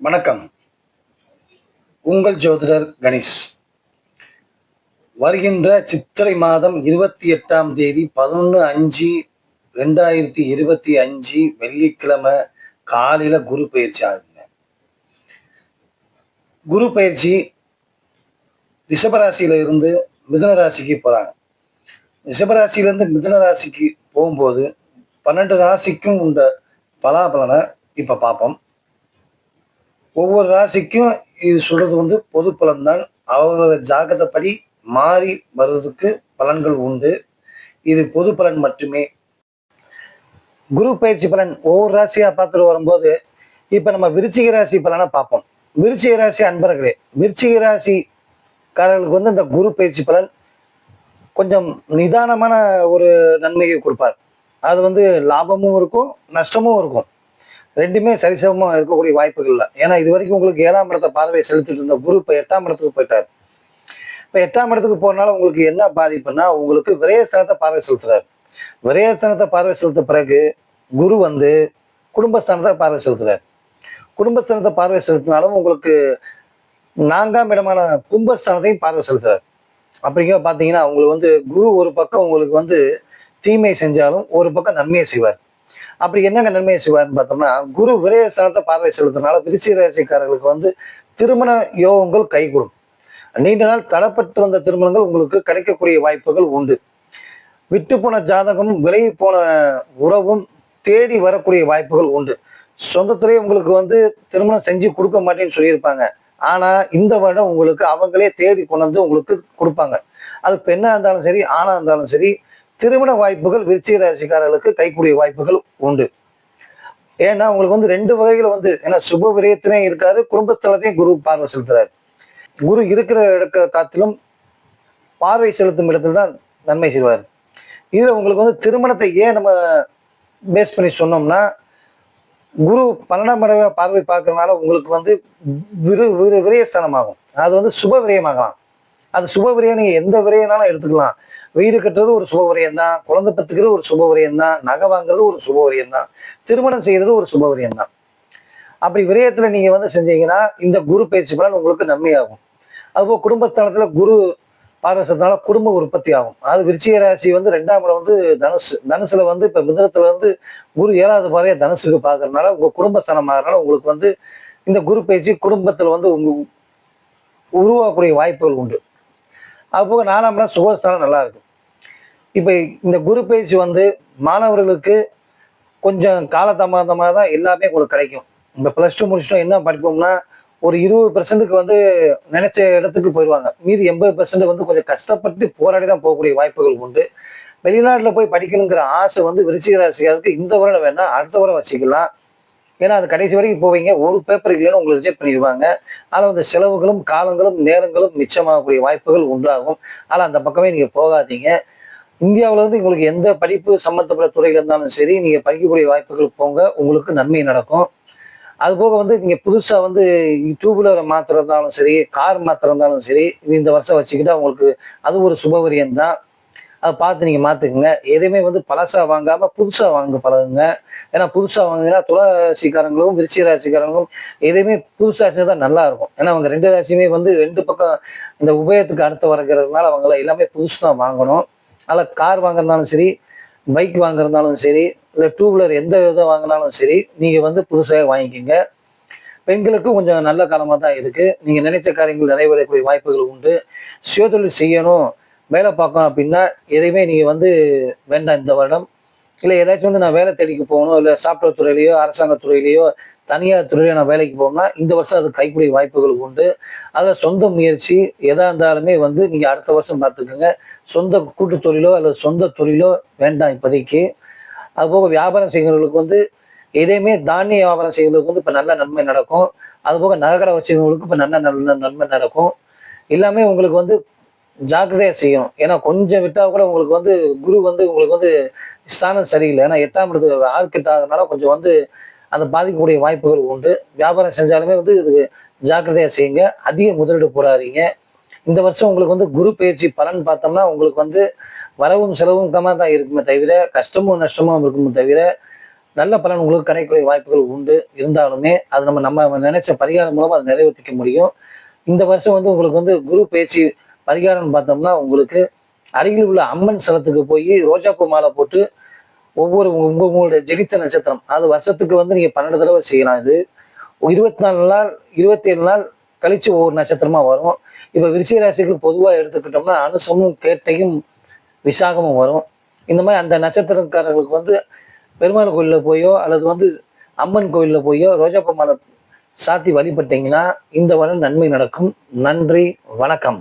வணக்கம். உங்கள் ஜோதிடர் கணேஷ். வருகின்ற சித்திரை மாதம் இருபத்தி எட்டாம் தேதி பதினொன்று அஞ்சு ரெண்டாயிரத்தி இருபத்தி அஞ்சு வெள்ளிக்கிழமை காலையில் குரு பயிற்சி ஆகுங்க குரு பயிற்சி ரிஷபராசியில இருந்து மிதுன ராசிக்கு போகிறாங்க ரிஷபராசியிலேருந்து மிதுன ராசிக்கு போகும்போது பன்னெண்டு ராசிக்கும் உண்ட பலாபலனை இப்போ பார்ப்போம். ஒவ்வொரு ராசிக்கும் இது சொல்றது வந்து பொது பலன்தான். அவரோட ஜாககப்படி மாறி வர்றதுக்கு பலன்கள் உண்டு. இது பொது பலன் மட்டுமே. குரு பயிற்சி பலன் ஒவ்வொரு ராசியாக பார்த்துட்டு வரும்போது இப்போ நம்ம விருச்சிக ராசி பலனை பார்ப்போம். விருச்சிக ராசி அன்பர்களே விருச்சிக ராசிக்காரர்களுக்கு வந்து இந்த குரு பயிற்சி பலன் கொஞ்சம் நிதானமான ஒரு நன்மையை கொடுப்பார். அது வந்து லாபமும் இருக்கும் நஷ்டமும் இருக்கும். ரெண்டுமே சரிசமமாக இருக்கக்கூடிய வாய்ப்புகள் இல்லை. ஏன்னா இது வரைக்கும் உங்களுக்கு ஏழாம் இடத்தை பார்வை செலுத்திட்டு இருந்த குரு இப்போ எட்டாம் இடத்துக்கு போயிட்டார். இப்போ எட்டாம் இடத்துக்கு போறனால உங்களுக்கு என்ன பாதிப்புன்னா உங்களுக்கு விரயஸ்தானத்தை பார்வை செலுத்துறாரு. விரயஸ்தானத்தை பார்வை செலுத்த பிறகு குரு வந்து குடும்பஸ்தானத்தை பார்வை செலுத்துறாரு. குடும்பஸ்தானத்தை பார்வை செலுத்தினாலும் உங்களுக்கு நான்காம் இடமான கும்பஸ்தானத்தையும் பார்வை செலுத்துறாரு. அப்படிங்க பார்த்தீங்கன்னா உங்களுக்கு வந்து குரு ஒரு பக்கம் உங்களுக்கு வந்து தீமை செஞ்சாலும் ஒரு பக்கம் நன்மையை செய்வார். அப்படி என்னங்க நன்மையை செய்வார்னு பார்த்தோம்னா குரு விரயஸ்தானத்தை பார்வை செலுத்தினால விருச்சிக ராசிக்காரர்களுக்கு வந்து திருமண யோகங்கள் கைகூடும். நீண்ட நாள் தடப்பட்டு வந்த திருமணங்கள் உங்களுக்கு கிடைக்கக்கூடிய வாய்ப்புகள் உண்டு. விட்டு போன ஜாதகமும் விலகி போன உறவும் தேடி வரக்கூடிய வாய்ப்புகள் உண்டு. சொந்தத்திலேயே உங்களுக்கு வந்து திருமணம் செஞ்சு கொடுக்க மாட்டேன்னு சொல்லியிருப்பாங்க. ஆனா இந்த வருடம் உங்களுக்கு அவங்களே தேடி கொண்டு வந்து உங்களுக்கு கொடுப்பாங்க. அது பெண்ணா இருந்தாலும் சரி ஆணா இருந்தாலும் சரி திருமண வாய்ப்புகள் விருச்சிக ராசிக்காரர்களுக்கு கைக்கூடிய வாய்ப்புகள் உண்டு. ஏன்னா உங்களுக்கு வந்து ரெண்டு வகைகள் வந்து ஏன்னா சுப விரயத்திலையும் இருக்காரு குடும்பஸ்தலத்தையும் குரு பார்வை செலுத்துறாரு. குரு இருக்கிற இடக்க காத்திலும் பார்வை செலுத்தும் இடத்துல தான் நன்மை செய்வார். இதுல உங்களுக்கு வந்து திருமணத்தை ஏன் நம்ம பேஸ் பண்ணி சொன்னோம்னா குரு பன்னெண்டாம் பறவை பார்வை பார்க்கறதுனால உங்களுக்கு வந்து விரு விரு விரயஸ்தானமாகும். அது வந்து சுப விரயமாகலாம். அது சுப விரயம் நீங்க எந்த விரயனாலும் எடுத்துக்கலாம். வீடு கட்டுறது ஒரு சுப விரயம் தான் குழந்தை பத்துக்கிறது ஒரு சுப விரயம் தான் நகை வாங்குறது ஒரு சுப விரயம் தான் திருமணம் செய்யறது ஒரு சுப விரயம் தான் அப்படி விரயத்துல நீங்க வந்து செஞ்சீங்கன்னா இந்த குரு பயிற்சி பலன் உங்களுக்கு நன்மையாகும். அதுபோல் குடும்பஸ்தானத்தில் குரு பாரசத்தினால குடும்ப உற்பத்தி ஆகும். அது விருச்சிக ராசி வந்து ரெண்டாம் இடம் வந்து தனுசு. தனுசுல வந்து இப்ப மிதனத்துல வந்து குரு ஏழாவது பாறையா தனுசுக்கு பார்க்கறதுனால உங்க குடும்பஸ்தானம் ஆகிறனால உங்களுக்கு வந்து இந்த குரு பயிற்சி குடும்பத்துல வந்து உங்க உருவாக்கக்கூடிய வாய்ப்புகள் உண்டு. அதுபோக நாலாம் இடம் சுகஸ்தானம் நல்லா இருக்கும். இப்போ இந்த குரு பயிற்சி வந்து மாணவர்களுக்கு கொஞ்சம் காலதாமதமாக தான் எல்லாமே உங்களுக்கு கிடைக்கும். இந்த ப்ளஸ் டூ முடிச்சிட்டோம் என்ன படிப்போம்னா ஒரு இருபது பெர்சன்ட்டுக்கு வந்து நினைச்ச இடத்துக்கு போயிடுவாங்க மீதி எண்பது பெர்சன்ட் வந்து கொஞ்சம் கஷ்டப்பட்டு போராடி தான் போகக்கூடிய வாய்ப்புகள் உண்டு. வெளிநாட்டில் போய் படிக்கணுங்கிற ஆசை வந்து விருச்சிக ராசிக்காருக்கு இந்த வருடம் வேணால் அடுத்த வருடம் வச்சுக்கலாம். ஏன்னா அது கடைசி வரைக்கும் போவீங்க. ஒரு பேப்பர் இல்லைன்னு உங்களை ரிஜெக்ட் பண்ணிடுவாங்க. ஆனால் அந்த செலவுகளும் காலங்களும் நேரங்களும் மிச்சமாகக்கூடிய வாய்ப்புகள் உண்டாகும். ஆனால் அந்த பக்கமே நீங்கள் போகாதீங்க. இந்தியாவில் வந்து உங்களுக்கு எந்த படிப்பு சம்மந்தப்பட்ட துறையில் இருந்தாலும் சரி நீங்கள் படிக்கக்கூடிய வாய்ப்புகள் போங்க உங்களுக்கு நன்மை நடக்கும். அதுபோக வந்து நீங்கள் புதுசாக வந்து டூவீலர் மாத்திரம் இருந்தாலும் சரி கார் மாத்திரந்தாலும் சரி இது இந்த வருஷம் வச்சுக்கிட்டா உங்களுக்கு அது ஒரு சுபவரியம் தான். அதை பார்த்து நீங்கள் மாற்றுக்குங்க எதையுமே வந்து பழசாக வாங்காமல் புதுசாக வாங்க பழகுங்க. ஏன்னா புதுசாக வாங்கினா துளசிக்காரங்களும் விருச்சிக ராசிக்காரங்களும் எதையுமே புதுசாக செஞ்சா தான் நல்லா இருக்கும். ஏன்னா அவங்க ரெண்டு ராசியுமே வந்து ரெண்டு பக்கம் இந்த உபயத்துக்கு அடுத்து வரக்கிறதுனால அவங்கள எல்லாமே புதுசு தான் வாங்கணும். அதனால் கார் வாங்குறதுனாலும் சரி பைக் வாங்குறதுனாலும் சரி இல்லை டூ வீலர் எந்த இதை வாங்கினாலும் சரி நீங்கள் வந்து புதுசாக வாங்கிக்கிங்க. பெண்களுக்கும் கொஞ்சம் நல்ல காலமாக தான் இருக்குது நீங்கள் நினைச்ச காரியங்கள் நிறைவேறக்கூடிய வாய்ப்புகள் உண்டு. சுயதொழில் செய்யணும் வேலை பார்க்கணும் அப்படின்னா எதையுமே நீங்கள் வந்து வேண்டாம் இந்த வருடம். இல்லை ஏதாச்சும் வந்து நான் வேலை தேடிக்கு போகணும் இல்லை சாஃப்ட்வேர் துறையிலையோ அரசாங்க துறையிலையோ தனியார் துறையிலையோ நான் வேலைக்கு போகணும்னா இந்த வருஷம் அது கைக்கூடிய வாய்ப்புகள் உண்டு. அதில் சொந்த முயற்சி எதாக இருந்தாலுமே வந்து நீங்கள் அடுத்த வருஷம் பார்த்துக்கோங்க சொந்த கூட்டு தொழிலோ அல்லது சொந்த தொழிலோ வேண்டாம் இப்போதைக்கு. அதுபோக வியாபாரம் செய்கிறவங்களுக்கு வந்து எதையுமே தானிய வியாபாரம் செய்கிறவங்களுக்கு வந்து இப்போ நல்ல நன்மை நடக்கும். அதுபோக நகர வச்சுக்கிறவங்களுக்கு இப்போ நல்ல நல்ல நன்மை நடக்கும். எல்லாமே உங்களுக்கு வந்து ஜாக்கிரதையாக செய்யணும். ஏன்னா கொஞ்சம் விட்டால் கூட உங்களுக்கு வந்து குரு வந்து உங்களுக்கு வந்து ஸ்தானம் சரியில்லை. ஏன்னா எட்டாம் இடத்துக்கு ஆர்கிட்ட ஆகிறதுனால கொஞ்சம் வந்து அதை பாதிக்கக்கூடிய வாய்ப்புகள் உண்டு. வியாபாரம் செஞ்சாலுமே வந்து இதுக்கு ஜாக்கிரதையாக செய்யுங்க. அதிக முதலீடு போடாதீங்க. இந்த வருஷம் உங்களுக்கு வந்து குரு பயிற்சி பலன் பார்த்தோம்னா உங்களுக்கு வந்து வரவும் செலவும் கம்மாக தான் இருக்குமே தவிர கஷ்டமும் நஷ்டமும் இருக்குமே தவிர நல்ல பலன் உங்களுக்கு கிடைக்கக்கூடிய வாய்ப்புகள் உண்டு. இருந்தாலுமே அது நம்ம நம்ம நினைச்ச பரிகாரம் மூலமாக அதை நிறைவேற்றிக்க முடியும். இந்த வருஷம் வந்து உங்களுக்கு வந்து குரு பயிற்சி பரிகாரம்னு பார்த்தோம்னா உங்களுக்கு அருகில் உள்ள அம்மன் ஸ்தலத்துக்கு போய் ரோஜாப்பூ மாலை போட்டு ஒவ்வொரு உங்க உங்களுடைய ஜெனித்த நட்சத்திரம். அது வருஷத்துக்கு வந்து நீங்க பன்னெண்டு தடவை செய்யலாம் இது. இருபத்தி நாலு நாள் இருபத்தி ஏழு நாள் கழிச்சு ஒவ்வொரு நட்சத்திரமா வரும். இப்ப விருச்சிக ராசிகள் பொதுவா எடுத்துக்கிட்டோம்னா அனுசமும் கேட்டையும் விசாகமும் வரும். இந்த மாதிரி அந்த நட்சத்திரக்காரர்களுக்கு வந்து பெருமாள் கோயிலில் போயோ அல்லது வந்து அம்மன் கோயிலில் போயோ ரோஜாப்பூ சாத்தி வழிபட்டீங்கன்னா இந்த வருடம் நன்மை நடக்கும். நன்றி வணக்கம்.